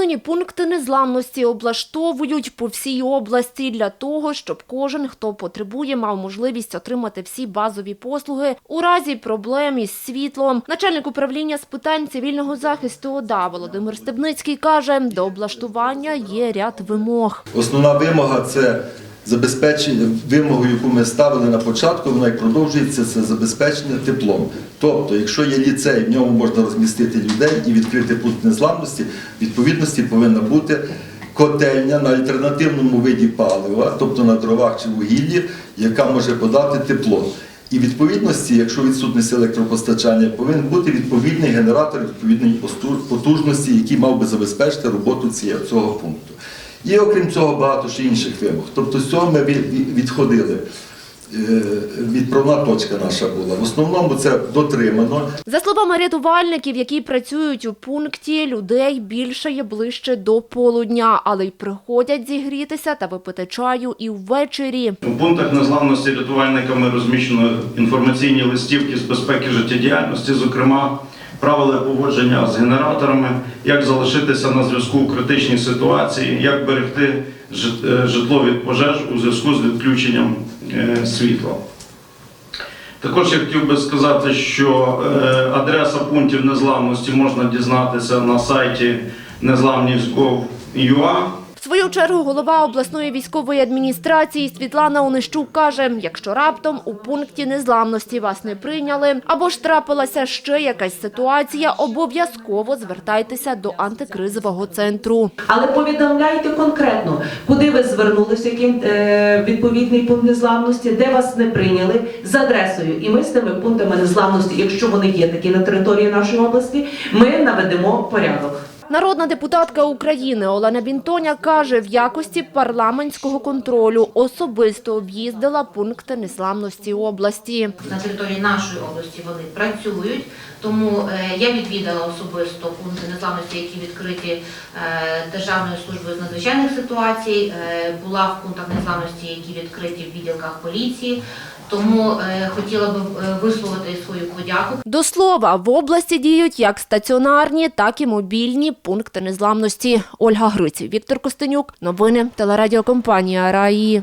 Нині пункти незламності облаштовують по всій області для того, щоб кожен, хто потребує, мав можливість отримати всі базові послуги у разі проблем із світлом. Начальник управління з питань цивільного захисту ОДА Володимир Стебницький каже, до облаштування є ряд вимог. Основна вимога це забезпечення вимогу, яку ми ставили на початку, вона і продовжується це забезпечення теплом. Тобто, якщо є ліцей, в ньому можна розмістити людей і відкрити пункт незламності, відповідності повинна бути котельня на альтернативному виді палива, тобто на дровах чи вугіллі, яка може подати тепло. І відповідності, якщо відсутність електропостачання, повинен бути відповідний генератор відповідної потужності, який мав би забезпечити роботу цього пункту. І окрім цього багато ще інших вимог. Тобто з цього ми від- від- відходили. Е, Відправна точка наша була. В основному це дотримано. За словами рятувальників, які працюють у пункті, людей більше є ближче до полудня, але й приходять зігрітися та випити чаю і ввечері. У пунктах незламності рятувальниками розміщено інформаційні листівки з безпеки життєдіяльності, зокрема правила поводження з генераторами, як залишитися на зв'язку у критичній ситуації, як берегти е, житло від пожеж у зв'язку з відключенням е, світла. Також я хотів би сказати, що е, адреса пунктів незламності можна дізнатися на сайті незламність.gov.ua. Свою чергу голова обласної військової адміністрації Світлана Онищук каже, якщо раптом у пункті незламності вас не прийняли або ж трапилася ще якась ситуація, обов'язково звертайтеся до антикризового центру. Але повідомляйте конкретно, куди ви звернулися, який е, відповідний пункт незламності, де вас не прийняли з адресою. І ми з тими пунктами незламності, якщо вони є такі на території нашої області, ми наведемо порядок. Народна депутатка України Олена Бінтоня каже, в якості парламентського контролю особисто об'їздила пункти незламності області. на території нашої області вони працюють. Тому е, я відвідала особисто пункти незламності, які відкриті е, Державною службою з надзвичайних ситуацій. Е, Була в пунктах незламності, які відкриті в відділках поліції. Тому е, хотіла би е, висловити свою подяку До слова, в області діють як стаціонарні, так і мобільні пункти незламності. Ольга Гриць, Віктор Костенюк. Новини телерадіокомпанія Раї.